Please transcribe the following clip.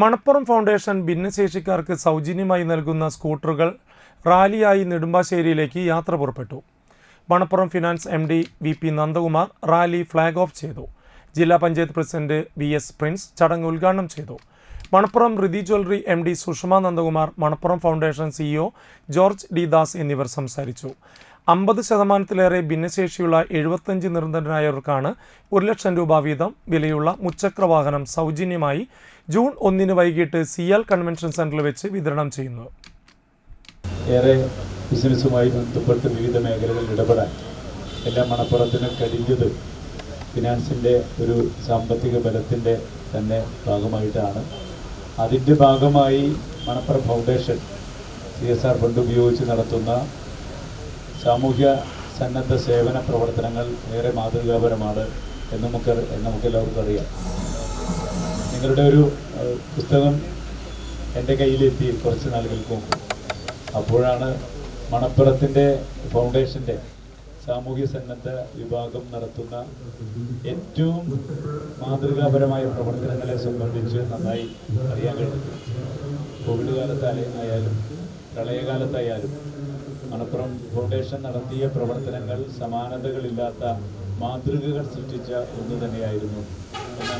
Manappuram foundation ഭിന്നശേഷിക്കാർക്ക് സൗജന്യമായി നൽകുന്ന സ്കൂട്ടറുകൾ റാലിയായി നെടുമ്പാശ്ശേരിയിലേക്ക് യാത്ര പുറപ്പെട്ടു. Manappuram finance M D V P Nandakumar rally flag off ചെയ്തു. ജില്ലാ panchayat president V S Prince ചടങ്ങ് ഉദ്ഘാടനം ചെയ്തു. Manappuram Rithi jewellery M D Sushama Nandakumar Manappuram foundation CEO George D Das എന്നിവർ സംസാരിച്ചു. അമ്പത് ശതമാനത്തിലേറെ ഭിന്നശേഷിയുള്ള എഴുപത്തഞ്ച് നിർദ്ധനരായവർക്കാണ് ഒരു ലക്ഷം രൂപ വീതം വിലയുള്ള മുച്ചക്ര വാഹനം സൗജന്യമായി ജൂൺ ഒന്നിന് വൈകിട്ട് സിയാൽ കൺവെൻഷൻ സെന്ററിൽ വെച്ച് വിതരണം ചെയ്യുന്നു. ഏറെ ബിസിനസ്സുമായി ബന്ധപ്പെട്ട് വിവിധ മേഖലകളിൽ ഇടപെടാൻ എല്ലാം മണപ്പുറത്തിന് കഴിഞ്ഞത് ഫിനാൻസിന്റെ ഒരു സാമ്പത്തിക ബലത്തിന്റെ തന്നെ ഭാഗമായിട്ടാണ്. അതിന്റെ ഭാഗമായി Manappuram foundation C S R fund ഉപയോഗിച്ച് നടത്തുന്ന സാമൂഹ്യ സന്നദ്ധ സേവന പ്രവർത്തനങ്ങൾ ഏറെ മാതൃകാപരമാണ് എന്ന് നമുക്ക് നമുക്ക് എല്ലാവർക്കും അറിയാം. നിങ്ങളുടെ ഒരു പുസ്തകം എന്റെ കയ്യിലെത്തി കുറച്ച് നാളുകൾക്ക് മുമ്പ്. അപ്പോഴാണ് മണപ്പുറത്തിന്റെ ഫൗണ്ടേഷന്റെ സാമൂഹ്യ സന്നദ്ധ വിഭാഗം നടത്തുന്ന ഏറ്റവും മാതൃകാപരമായ പ്രവർത്തനങ്ങളെ സംബന്ധിച്ച് നന്നായി അറിയാൻ കഴിഞ്ഞത്. കോവിഡ് കാലത്തായാലും പ്രളയകാലത്തായാലും മണപ്പുറം ഫൗണ്ടേഷൻ നടത്തിയ പ്രവർത്തനങ്ങൾ സമാനതകളില്ലാത്ത മാതൃകകൾ സൃഷ്ടിച്ച ഒന്ന് തന്നെയായിരുന്നു.